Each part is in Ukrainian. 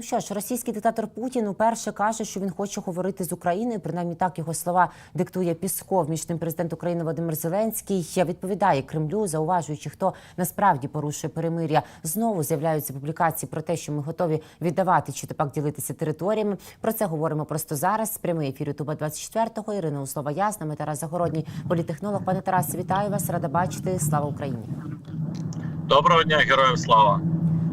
Ну що ж, російський диктатор Путін уперше каже, що він хоче говорити з Україною. Принаймні так його слова диктує Пісков. Між тим президент України Володимир Зеленський відповідає Кремлю, зауважуючи, хто насправді порушує перемир'я. Знову з'являються публікації про те, що ми готові віддавати чи тепер ділитися територіями. Про це говоримо просто зараз. Прямий ефір Ютуба 24-го. Ірина Услова Ясна, ми Тарас Загородній, політехнолог. Пане Тарасе, вітаю вас. Рада бачити. Слава Україні. Доброго дня, героям слава.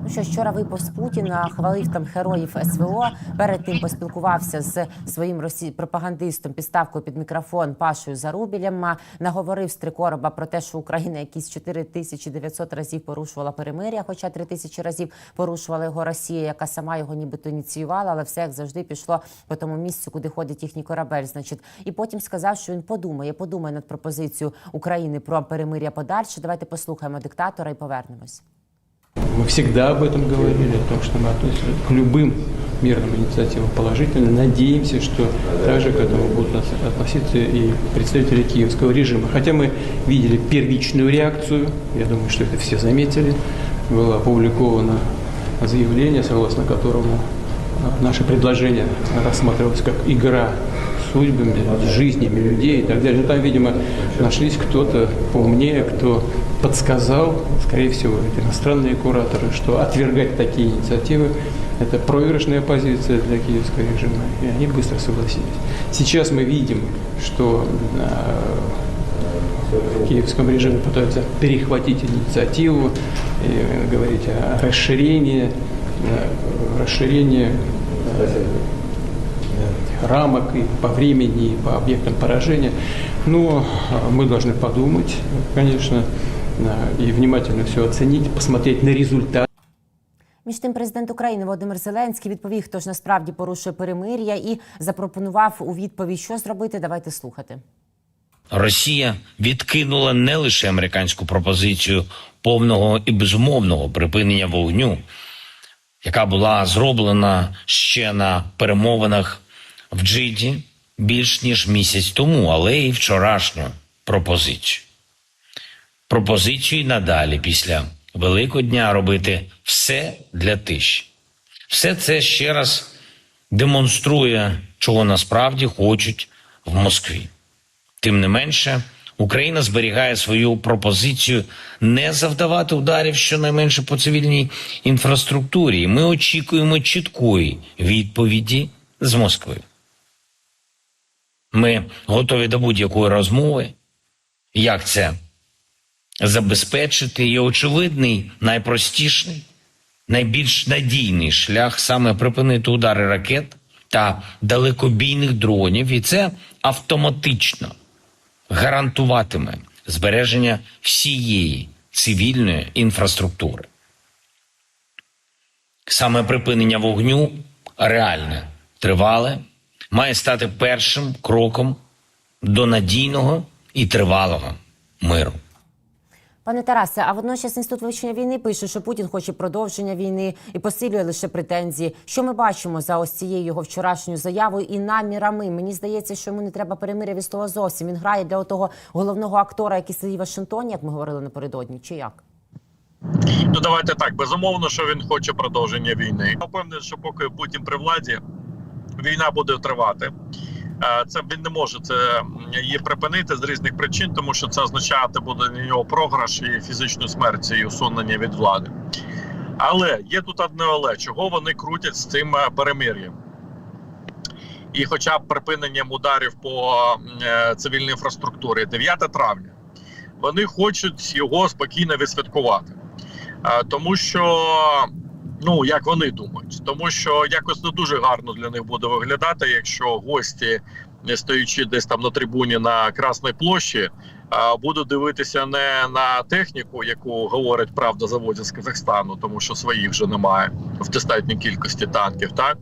Ну що вчора випуск Путіна хвалив там героїв СВО. Перед тим поспілкувався з своїм росі... пропагандистом підставкою під мікрофон Пашою Зарубілем. Наговорив з Трикороба про те, що Україна якісь 4900 разів порушувала перемиря, хоча 3000 разів порушувала його Росія, яка сама його нібито ініціювала, але все як завжди пішло по тому місцю, куди ходить їхній корабель. Значить, і потім сказав, що він подумає, подумає над пропозицією України про перемиря подальше. Давайте послухаємо диктатора і повернемось. Всегда об этом говорили, о том, что мы относимся к любым мирным инициативам положительно. Надеемся, что также к этому будут относиться и представители киевского режима. Хотя мы видели первичную реакцию, я думаю, что это все заметили, было опубликовано заявление, согласно которому а, наше предложение рассматривалось как игра судьбами, жизнями людей и так далее. Но там, видимо, нашлись кто-то поумнее, кто подсказал, скорее всего, эти иностранные кураторы, что отвергать такие инициативы – это проигрышная позиция для киевского режима, и они быстро согласились. Сейчас мы видим, что э, в киевском режиме пытаются перехватить инициативу и говорить о расширении, э, расширении э, рамок и по времени, и по объектам поражения. Но мы должны подумать, конечно, и внимательно все оценить, посмотреть на результат. Між тим, президент України Володимир Зеленський відповів, хто ж насправді порушує перемир'я, і запропонував у відповідь, що зробити. Давайте слухати. Росія відкинула не лише американську пропозицію повного і безумовного припинення вогню, яка була зроблена ще на перемовинах в Джиді більш ніж місяць тому, але й вчорашню пропозицію. Пропозицію надалі після Великодня робити все для тиші. Все це ще раз демонструє, чого насправді хочуть в Москві. Тим не менше, Україна зберігає свою пропозицію не завдавати ударів щонайменше по цивільній інфраструктурі. І Ми очікуємо чіткої відповіді з Москви. Ми готові до будь-якої розмови. Як це забезпечити? І очевидний, найпростіший, найбільш надійний шлях саме припинити удари ракет та далекобійних дронів, і це автоматично гарантуватиме збереження всієї цивільної інфраструктури. Саме припинення вогню реальне, тривале, має стати першим кроком до надійного і тривалого миру. Пане Тарасе, а водночас інститут вивчення війни пише, що Путін хоче продовження війни і посилює лише претензії. Що ми бачимо за ось цією його вчорашньою заявою і намірами? Мені здається, що йому не треба перемиря від слова зовсім. Він грає для того головного актора, який сидить в Вашингтоні, як ми говорили напередодні, чи як? Ну давайте так. Безумовно, що він хоче продовження війни. Я впевнений, що поки Путін при владі, війна буде тривати. Е, Це він не може її припинити з різних причин, тому що це означати буде для нього програш і фізичну смерть і усунення від влади. Але є тут одне але чого вони крутять з цим е, перемир'ям. І хоча б припиненням ударів по е, цивільній інфраструктурі 9 травня, вони хочуть його спокійно відсвяткувати. Тому що, ну як вони думають, тому що якось не дуже гарно для них буде виглядати, якщо гості, не стоячи десь там на трибуні на Красній площі, будуть дивитися не на техніку, яку говорять правда заводять з Казахстану, тому що своїх вже немає в достатній кількості танків, так.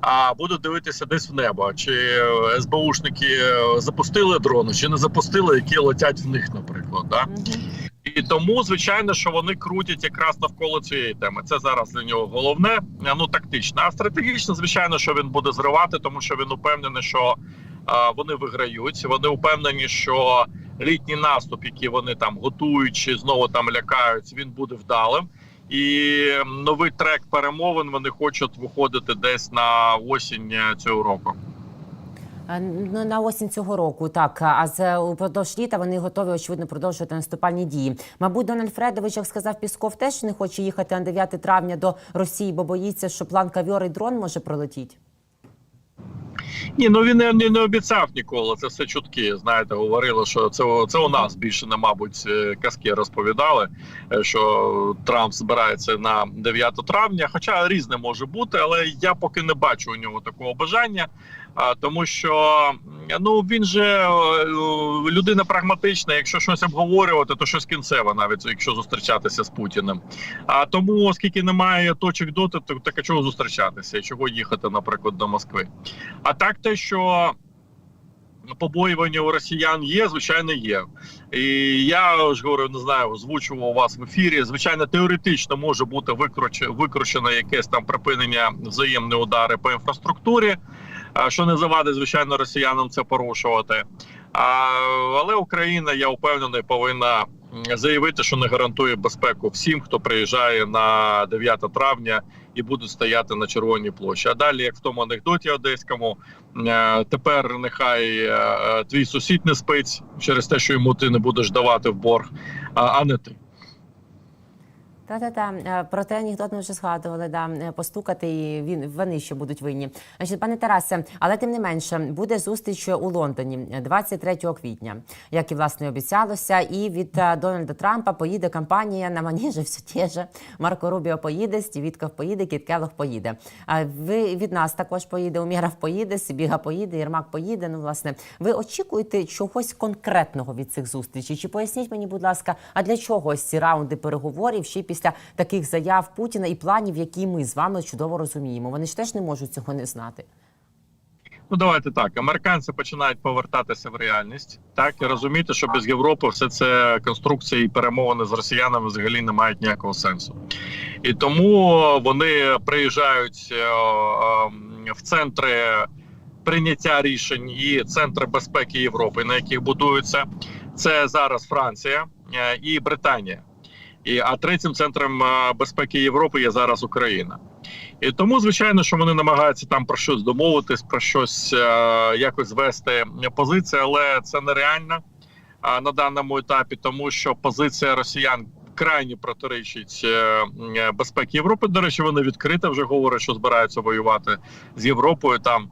А будуть дивитися десь в небо, чи СБУшники запустили дрони, чи не запустили, які летять в них, наприклад. Да? І тому, звичайно, що вони крутять якраз навколо цієї теми. Це зараз для нього головне, ну тактично. А стратегічно, звичайно, що він буде зривати, тому що він упевнений, що а, вони виграють. Вони упевнені, що літній наступ, який вони там готують чи знову там лякають, він буде вдалим. І новий трек перемовин вони хочуть виходити десь на осінь цього року. Е, Ну, на осінь цього року, так. А з упродовж літа вони готові, очевидно, продовжувати наступальні дії. Мабуть, Дональд Фредович, як сказав Пісков, теж не хоче їхати на 9 травня до Росії, бо боїться, що план кавьор і дрон може пролетіти. Ні, ну він не, не, обіцяв ніколи. Це все чутки. Знаєте, говорили, що це, це у нас більше не, мабуть, е, казки розповідали, е, що Трамп збирається на 9 травня. Хоча різне може бути, але я поки не бачу у нього такого бажання. Тому що ну він же людина прагматична. Якщо щось обговорювати, то щось кінцеве, навіть якщо зустрічатися з Путіним. А тому, оскільки немає точок доти, то так чого зустрічатися і чого їхати, наприклад, до Москви. А так, те, що побоювання у росіян є, звичайно, є. І я ж говорю, не знаю, озвучував вас в ефірі. Звичайно, теоретично може бути викруч- викручено якесь там припинення взаємні удари по інфраструктурі, що не завадить, звичайно, росіянам це порушувати. Але Україна, я впевнений, повинна заявити, що не гарантує безпеку всім, хто приїжджає на 9 травня і будуть стояти на червоній площі. А далі, як в тому анекдоті одеському, е, тепер нехай е, е, твій сусід не спить через те, що йому ти не будеш давати в борг, а не ти. Та-та-та. Е, Про те анекдот ми вже згадували, да. е, постукати, і він, вони ще будуть винні. Значить, пане Тарасе, але тим не менше, буде зустріч у Лондоні е, 23 квітня, як і власне обіцялося. І від е, Дональда Трампа поїде кампанія на маніжі все те же. Марко Рубіо поїде, Стівітков поїде, Кіт Келлог поїде. А ви від нас також поїде, Умєров поїде, Сибіга поїде, Єрмак поїде. Ну, власне, ви очікуєте чогось конкретного від цих зустрічей? Чи поясніть мені, будь ласка, а для чого ці раунди переговорів ще й після таких заяв Путіна і планів, які ми з вами чудово розуміємо? Вони ж теж не можуть цього не знати. Ну давайте так. Американці починають повертатися в реальність, так і розуміти, що без Європи все це конструкції і перемовини з росіянами взагалі не мають ніякого сенсу. І тому вони приїжджають е, е, в центри прийняття рішень і центри безпеки Європи, на яких будуються. Це зараз Франція е, і Британія. І а третім центром е, безпеки Європи є зараз Україна. І тому, звичайно, що вони намагаються там про щось домовитись, про щось е, якось звести позицію, але це нереально е, на даному етапі, тому що позиція росіян крайні протирічить е, безпеки Європи. До речі, вони відкрито вже говорять, що збираються воювати з Європою там.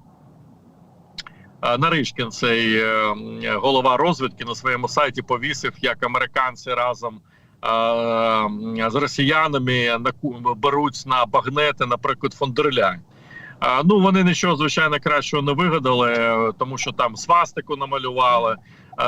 Е, Наришкін, цей е, голова розвідки, на своєму сайті повісив, як американці разом е, з росіянами наку- беруть на багнети, наприклад, фондерляйн. Ну вони нічого звичайно кращого не вигадали, тому що там свастику намалювали,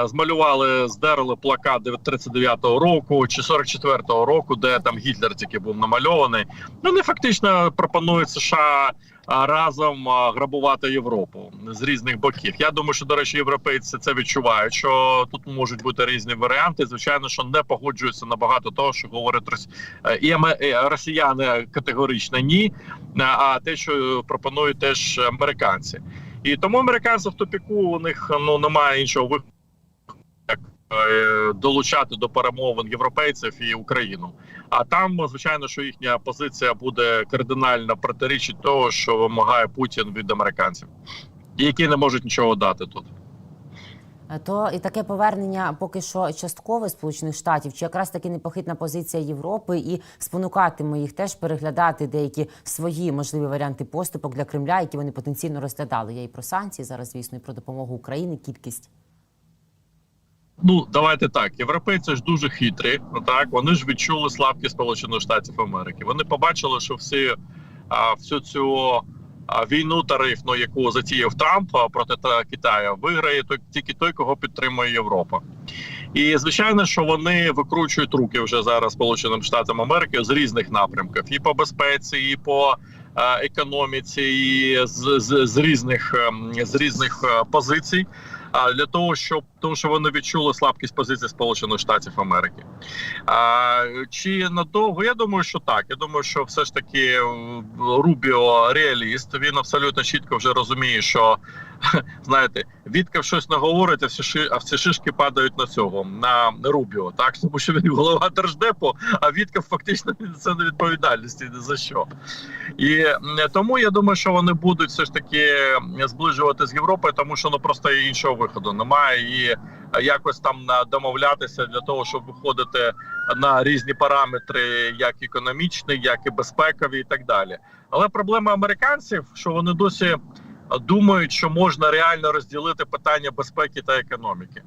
змалювали, здерли плакат 39-го року чи 44-го року, де там Гітлер тільки був намальований. Ну вони фактично пропонують США разом грабувати Європу з різних боків. Я думаю, що до речі, європейці це відчувають. Що тут можуть бути різні варіанти. Звичайно, що не погоджуються на багато того, що говорять е, і е, росіяни категорично ні. а- те, що пропонують теж американці, і тому американці в тупіку у них ну немає іншого виходу, як е, долучати до перемовин європейців і Україну. А там, звичайно, що їхня позиція буде кардинально протирічить того, що вимагає Путін від американців, які не можуть нічого дати тут. Е, То і таке повернення поки що часткове Сполучених Штатів, чи якраз таки непохитна позиція Європи і спонукатиме їх теж переглядати деякі свої можливі варіанти поступок для Кремля, які вони потенційно розглядали. Я і про санкції зараз, звісно, і про допомогу Україні, кількість. Ну давайте так. Європейці ж дуже хитрі. Ну так вони ж відчули слабкість Сполучених Штатів Америки. Вони побачили, що всі а, всю цю а, війну тарифну, яку затіяв Трамп проти та Китаю, виграє той тільки той, кого підтримує Європа. І звичайно, що вони викручують руки вже зараз Сполученим Штатам Америки з різних напрямків, і по безпеці, і по економіці, і з, з, з різних ем, з різних е, позицій. А для того, щоб тому, що вони відчули слабкість позиції Сполучених Штатів Америки. А, чи надовго? Я думаю, що так. Я думаю, що все ж таки е, Рубіо реаліст. Він абсолютно чітко вже розуміє, що знаєте, Віткав щось наговорить, а всі ши, а всі шишки падають на цього на Рубіо. Так тому що він голова держдепу, а Віткав фактично не несе на відповідальності ні за що. І тому я думаю, що вони будуть все ж таки зближувати з Європою, тому що ну просто іншого виходу немає і е, якось там домовлятися для того, щоб виходити на різні параметри, як економічні, як і безпекові, і так далі. Але проблема американців, що вони досі думають, що можна реально розділити питання безпеки та економіки.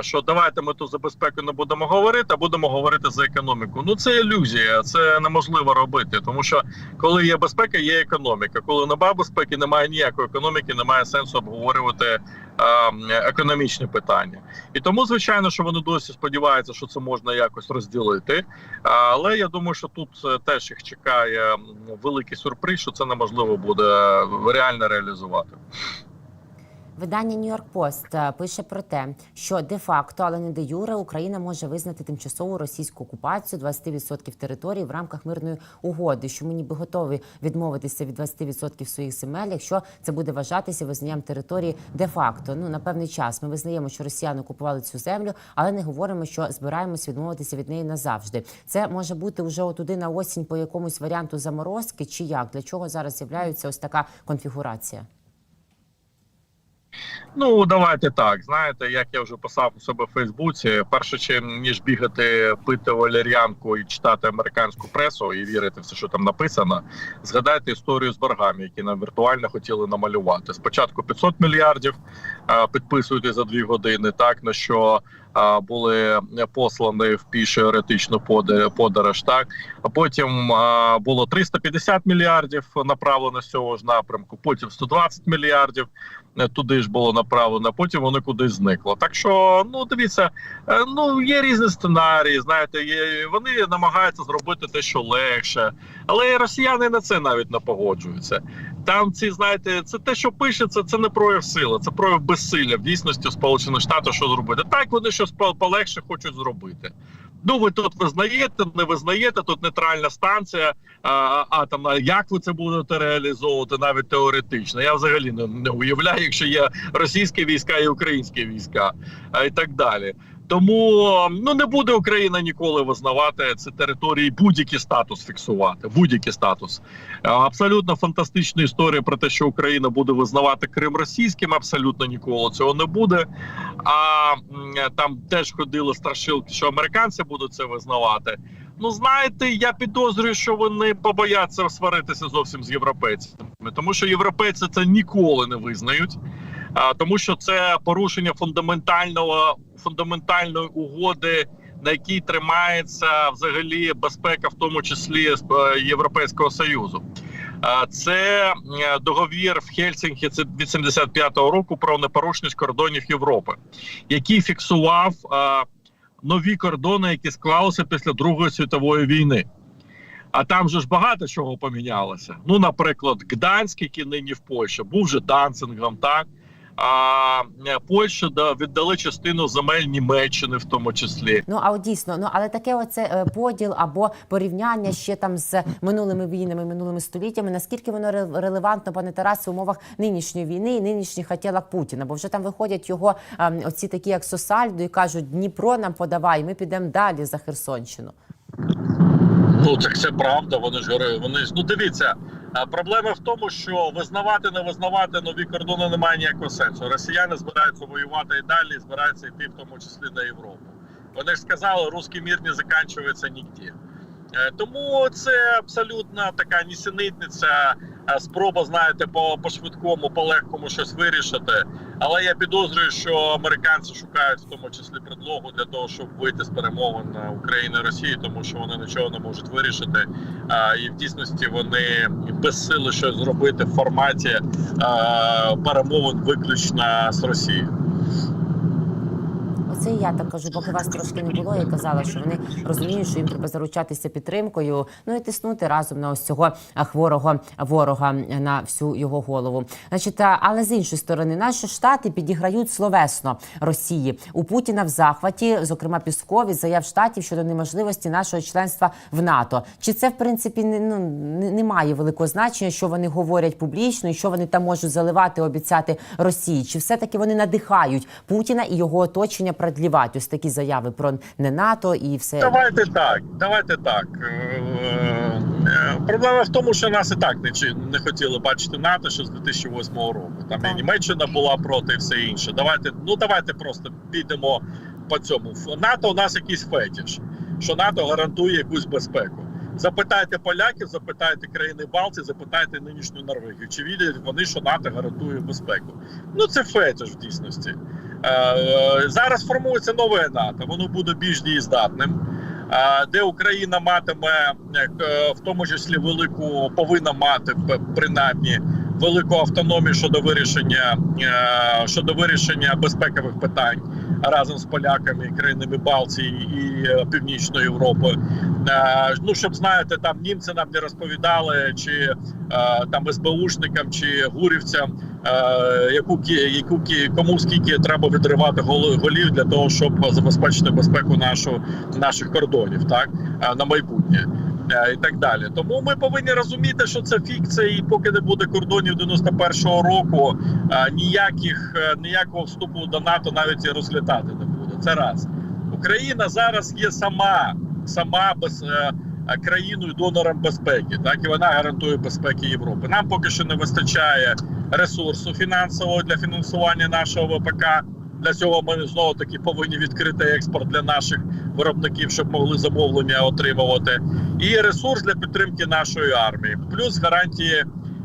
Що давайте ми тут за безпеку не будемо говорити, а будемо говорити за економіку. Ну це ілюзія, це неможливо робити, тому що коли є безпека, є економіка. Коли немає безпеки, немає ніякої економіки, немає сенсу обговорювати економічні питання. І тому, звичайно, що вони досі сподіваються, що це можна якось розділити. Але я думаю, що тут е, теж їх чекає великий сюрприз, що це неможливо буде е, реально реалізувати. Видання Нью-Йорк Пост е, пише про те, що де-факто, але не де юре, Україна може визнати тимчасову російську окупацію 20% території в рамках мирної угоди, що ми ніби готові відмовитися від 20% своїх земель, якщо це буде вважатися визнанням території де-факто. Ну на певний час ми визнаємо, що росіяни окупували цю землю, але не говоримо, що збираємось відмовитися від неї назавжди. Це може бути вже отуди на осінь по якомусь варіанту заморозки, чи як для чого зараз з'являється ось така конфігурація. Ну давайте так. Знаєте, як я вже писав у себе в Фейсбуці, перше чим ніж бігати, пити валеріанку і читати американську пресу і вірити все, що там написано. Згадайте історію з боргами, які нам віртуально хотіли намалювати. Спочатку 500 мільярдів підписуєте за дві години, так на що а, були послані в пішу еретичну подорож. Так а потім а, було 350 мільярдів направлено з цього ж напрямку. Потім 120 мільярдів е, туди ж було направлено. Потім воно кудись зникло. Так що, ну дивіться, е, ну є різні сценарії. Знаєте, є вони намагаються зробити те, що легше, але росіяни на це навіть не погоджуються. Там ці знаєте, це те, що пишеться, це не прояв сили, це прояв безсилля в дійсності Сполучених Штатів, що зробити. Так вони щось по- полегше хочуть зробити. Ну, ви тут визнаєте, не визнаєте, тут нейтральна станція а, атомна. Як ви це будете реалізовувати навіть теоретично? Я взагалі не, не уявляю, якщо є російські війська і українські війська, а і так далі. Тому ну не буде Україна ніколи визнавати ці території, будь-який статус фіксувати, будь-який статус. Е, Абсолютно фантастична історія про те, що Україна буде визнавати Крим російським. Абсолютно ніколи цього не буде. А там теж ходили страшилки, що американці будуть це визнавати. Ну знаєте, я підозрюю, що вони побояться сваритися зовсім з європейцями, тому що європейці це ніколи не визнають. А, тому що це порушення фундаментального фундаментальної угоди, на якій тримається взагалі безпека, в тому числі е, Європейського союзу. Це е, договір в Хельсінкі це від 75-го року про непорушність кордонів Європи, який фіксував нові кордони, які склалися після Другої світової війни. А там же ж багато чого помінялося. Ну, наприклад, Гданськ, який нині в Польщі, був же Данцингом, так а е, Польща да, віддали частину земель Німеччини, в тому числі. Ну а от дійсно, ну але таке оце е, поділ або порівняння ще там з минулими війнами, минулими століттями. Наскільки воно ре- релевантно, пане Тарасе, в умовах нинішньої війни і нинішніх хотілок Путіна? Бо вже там виходять його ем, оці такі, як Сосальдо, і кажуть, Дніпро нам подавай, ми підемо далі за Херсонщину. Ну так це правда. Вони ж вони ж ну дивіться. Проблема в тому, що визнавати, не визнавати нові кордони немає ніякого сенсу. Росіяни збираються воювати і далі, і збираються йти в тому числі на Європу. Вони ж сказали, русський мір не закінчується нігде. Е, Тому це абсолютно така нісенітниця, спроба, знаєте, по, швидкому, по легкому щось вирішити. Але я підозрюю, що американці шукають в тому числі предлогу для того, щоб вийти з перемовин е, України і Росії, тому що вони нічого не можуть вирішити. А, і в дійсності вони без сили щось зробити в форматі а, перемовин виключно з Росією. Це я так кажу, поки вас трошки не було. Я казала, що вони розуміють, що їм треба заручатися підтримкою, ну і тиснути разом на ось цього хворого ворога на всю його голову. Значить, але з іншої сторони, наші штати підіграють словесно Росії у Путіна в захваті, зокрема Піскові, заяв штатів щодо неможливості нашого членства в НАТО. Чи це в принципі не ну не, не має великого значення, що вони говорять публічно, і що вони там можуть заливати, обіцяти Росії? Чи все таки вони надихають Путіна і його оточення продлівати ось такі заяви про не НАТО і все Давайте так. Давайте так. Е, е, Проблема в тому, що нас і так не чи не хотіли бачити НАТО ще з 2008 року. Там і Німеччина була проти, і все інше. Давайте, ну давайте просто підемо по цьому. НАТО у нас якийсь фетіш, що НАТО гарантує якусь безпеку. Запитайте поляків, запитайте країни Балтії, запитайте нинішню Норвегію. Чи вірять вони, що НАТО гарантує безпеку? Ну це фетиш в дійсності. Е, зараз формується нове НАТО, воно буде більш дієздатним. е, Де Україна матиме е, в тому числі велику повинна мати принаймні велику автономію щодо вирішення щодо вирішення безпекових питань разом з поляками, країнами Балтії і Північної Європи. Ну щоб знаєте, там німці нам не розповідали, чи там СБУшникам, чи гурівцям, яку кі- яку кі- кому скільки треба відривати голів для того, щоб забезпечити безпеку нашу наших кордонів, так е, на майбутнє. е, І так далі, тому ми повинні розуміти, що це фікція, і поки не буде кордонів 91-го року, е, ніяких е, ніякого вступу до НАТО навіть і розглядати не буде. Це раз Україна зараз є сама сама без е, е, країною донором безпеки, так і вона гарантує безпеки Європи. Нам поки що не вистачає ресурсу фінансового для фінансування нашого ВПК. Для цього ми знову таки повинні відкрити експорт для наших виробників, щоб могли замовлення отримувати, і ресурс для підтримки нашої армії, плюс гарантії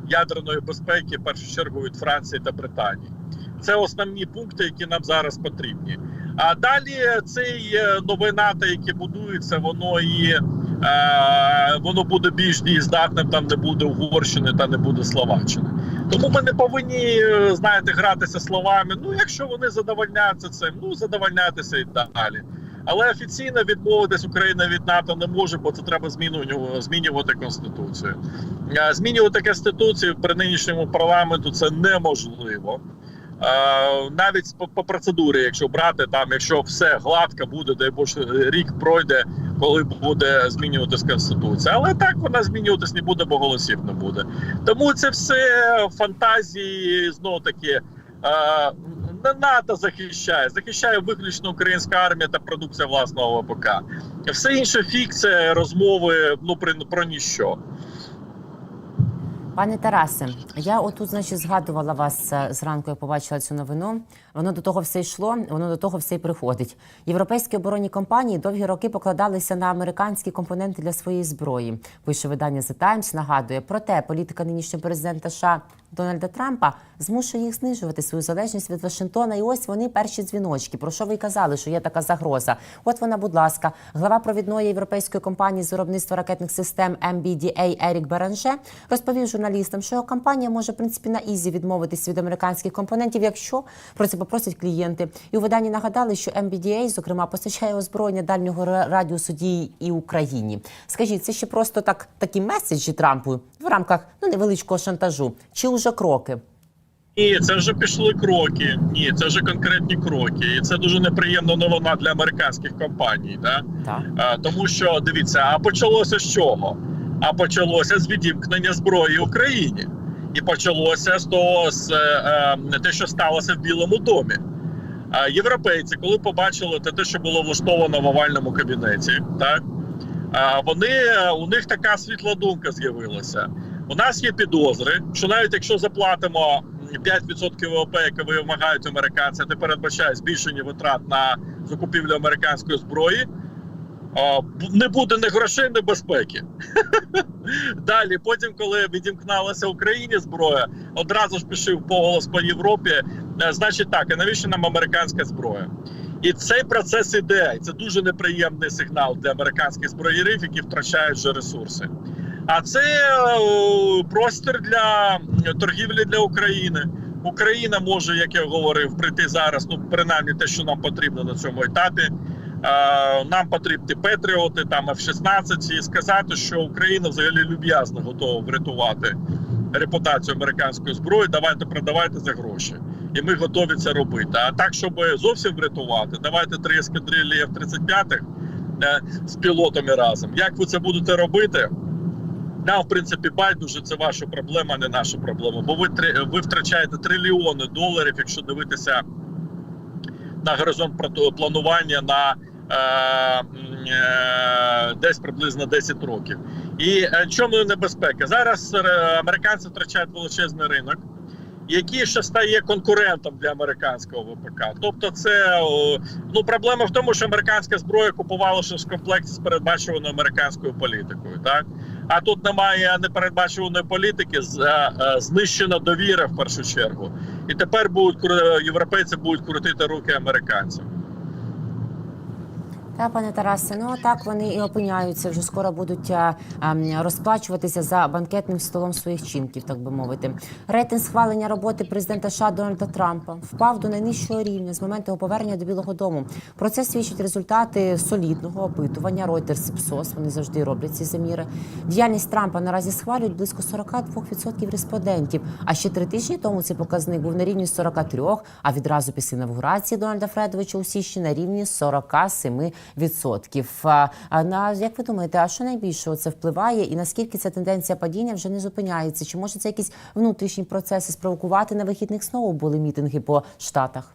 ядерної безпеки, в першу чергу від Франції та Британії. Це основні пункти, які нам зараз потрібні. А далі цей е, нове НАТО, яке будується, воно і воно буде більш дієздатним. Там не буде Угорщини та не буде Словаччини. Тому ми не повинні е, знаєте гратися словами. Ну, якщо вони задовольняються цим, ну задовольняйтеся і далі. Але офіційно відмовитись Україна від НАТО не може, бо це треба змінювати, змінювати конституцію. Е, Змінювати конституцію при нинішньому парламенту це неможливо. Навіть по, по процедурі, якщо брати там, якщо все гладко буде, дай Боже, рік пройде, коли буде змінюватись конституція. Але так вона змінюватись не буде, бо голосів не буде. Тому це все фантазії знову таки. Не НАТО захищає, захищає виключно українська армія та продукція власного ВПК. Все інше фікція, розмови ну про, про ніщо. Пане Тарасе, я отут, значить, згадувала вас е, зранку. Я побачила цю новину. Воно до того все йшло, воно до того все й приходить. Європейські оборонні компанії довгі роки покладалися на американські компоненти для своєї зброї. Пише видання The Times, нагадує проте політика нинішнього президента США Дональда Трампа змушує їх знижувати свою залежність від Вашингтона. І ось вони перші дзвіночки. Про що ви казали, що є така загроза? От вона, будь ласка, глава провідної європейської компанії з виробництва ракетних систем MBDA Ерік Беранже розповів журналістам, що його компанія може в принципі на ізі відмовитись від американських компонентів, якщо про це попросять клієнти. І у виданні нагадали, що MBDA, зокрема, постачає озброєння дальнього ра- радіусу дії і Україні. Скажіть, це ще просто так такі меседжі Трампу в рамках ну невеличкого шантажу, чи уже кроки? Ні, це вже пішли кроки. Ні, це вже конкретні кроки. І це дуже неприємна новина для американських компаній. Да? Так. А, тому що дивіться, а почалося з чого? А почалося з відімкнення зброї Україні. І почалося з того, з е, е, те, що сталося в Білому домі. А європейці, коли побачили те, те, що було влаштовано в овальному кабінеті, так вони у них така світла думка з'явилася. У нас є підозри, що навіть якщо заплатимо 5% ВВП, яке вимагають американці, не передбачає збільшення витрат на закупівлю американської зброї. Не буде ні грошей, ні безпеки. Далі, потім, коли відімкнулася Україні зброя, одразу ж пішов поголос по Європі. е, Значить, так, а навіщо нам американська зброя? І цей процес іде. Це дуже неприємний сигнал для американських зброєрів, які втрачають вже ресурси. А це е, простір для торгівлі для України. Україна може, як я говорив, прийти зараз. Ну принаймні те, що нам потрібно на цьому етапі. Нам потрібні Петріоти, там F-16 і сказати, що Україна взагалі люб'язно готова врятувати репутацію американської зброї. Давайте продавайте за гроші, і ми готові це робити. А так, щоб зовсім врятувати, давайте три ескадрилі F-35 е, з пілотами разом. Як ви це будете робити? Нам, в принципі, байдуже це ваша проблема, не наша проблема. Бо ви ви втрачаєте трильйони доларів, якщо дивитися на горизонт планування на е, е, десь приблизно 10 років. І е, чому небезпека? Зараз е, американці втрачають величезний ринок, який ще стає конкурентом для американського ВПК. Тобто, це ну проблема в тому, що американська зброя купувалася в комплекті з передбачуваною американською політикою. Так а тут немає непередбачуваної політики, знищена довіра в першу чергу. І тепер будуть європейці будуть крутити руки американцям. Та, пане Тарасе, ну так вони і опиняються. Вже скоро будуть а, ам, розплачуватися за банкетним столом своїх чинків, так би мовити. Рейтинг схвалення роботи президента США Дональда Трампа впав до найнижчого рівня з моменту його повернення до Білого Дому. Про це свідчать результати солідного опитування Reuters і PSOS. Вони завжди роблять ці заміри. Діяльність Трампа наразі схвалюють близько 42% респондентів. А ще три тижні тому цей показник був на рівні 43%, а відразу після інавгурації Дональда Фредовича у січні на рівні 47%. А, а на як ви думаєте, а що найбільше це впливає, і наскільки ця тенденція падіння вже не зупиняється? Чи може це якісь внутрішні процеси спровокувати на вихідних знову були мітинги по штатах?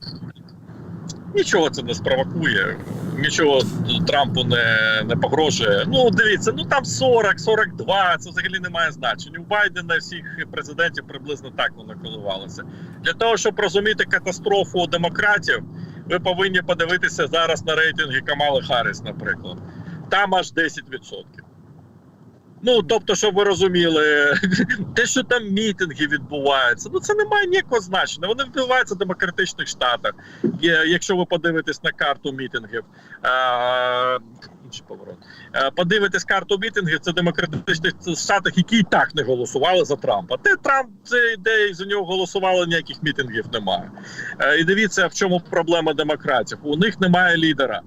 Нічого це не спровокує, нічого Трампу не, не погрожує. Ну дивіться, ну там 40, 42, це взагалі не має значення. У Байдена всіх президентів приблизно так воно коливалося. Для того, щоб розуміти катастрофу демократів, ви повинні подивитися зараз на рейтинги Камали Харріс, наприклад. Там аж 10%. Ну, тобто, щоб ви розуміли, те, що там мітинги відбуваються, ну це не має ніякого значення. Вони відбуваються в демократичних штатах. Якщо ви подивитесь на карту мітингів, інший поворот, подивитесь карту мітингів, це демократичних штатах, які і так не голосували за Трампа. Те Трамп це ідея, за нього голосували, ніяких мітингів немає. І дивіться, в чому проблема демократів. У них немає лідера.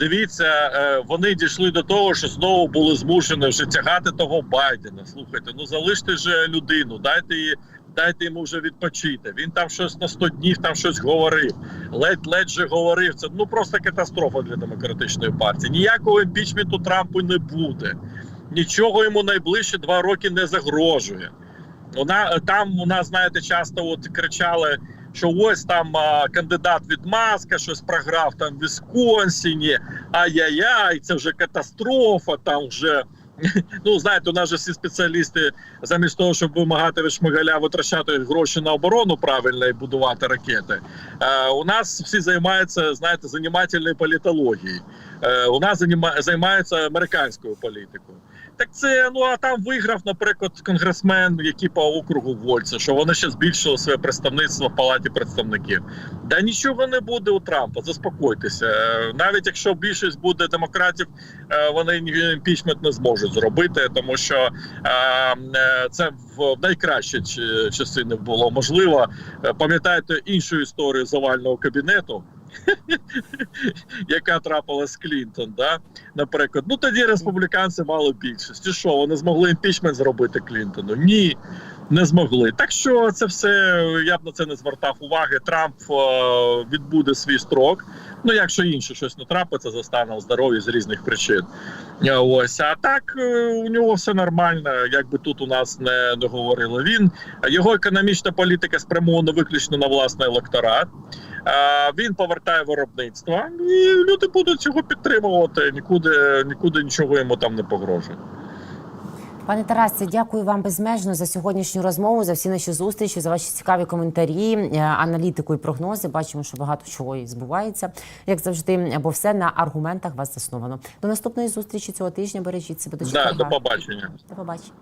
Дивіться, е, вони дійшли до того, що знову були змушені вже тягати того Байдена. Слухайте, ну залиште же людину, дайте її. Дайте йому вже відпочити. Він там щось на 100 днів там щось говорив. Ледь ледь же говорив. Це ну просто катастрофа для демократичної партії. Ніякого імпічменту Трампу не буде. Нічого йому найближчі два роки не загрожує. Вона там у нас, знаєте, часто от кричали, що ось там а, кандидат від Маска щось програв там в Вісконсіні. Ай-яй-яй, це вже катастрофа. Там вже ну знаєте, у нас же всі спеціалісти замість того, щоб вимагати від Шмигаля витрачати гроші на оборону правильно і будувати ракети. Е, у нас всі займаються, знаєте, занімательною політологією. Е, у нас займаються американською політикою. Так це ну а там виграв, наприклад, конгресмен, який по округу Вольца, що вони ще збільшили своє представництво в палаті представників. Да нічого не буде у Трампа. Заспокойтеся. Е, Навіть якщо більшість буде демократів, е, вони імпічмент не зможуть зробити, тому що е, це в найкращі часи не було можливо. Пам'ятаєте іншу історію з овального кабінету? яка трапилась Клінтон, да? наприклад. Ну тоді республіканці мали більшість. І що, вони змогли імпічмент зробити Клінтону? Ні, не змогли. Так що це все я б на це не звертав уваги. Трамп е, відбуде свій строк. Ну, якщо інше щось не трапиться, застане у здоров'ї з різних причин. Е, Ось, а так е, у нього все нормально, якби тут у нас не, не говорили. Він його економічна політика спрямована виключно на власний електорат. Він повертає виробництво, і люди будуть цього підтримувати. Нікуди, нікуди нічого йому там не погрожує. Пане Тарасе, дякую вам безмежно за сьогоднішню розмову, за всі наші зустрічі, за ваші цікаві коментарі, е, аналітику і прогнози. Бачимо, що багато чого і збувається, як завжди, бо все на аргументах вас засновано. До наступної зустрічі цього тижня. Бережіть себе до Да, до побачення. До побачення.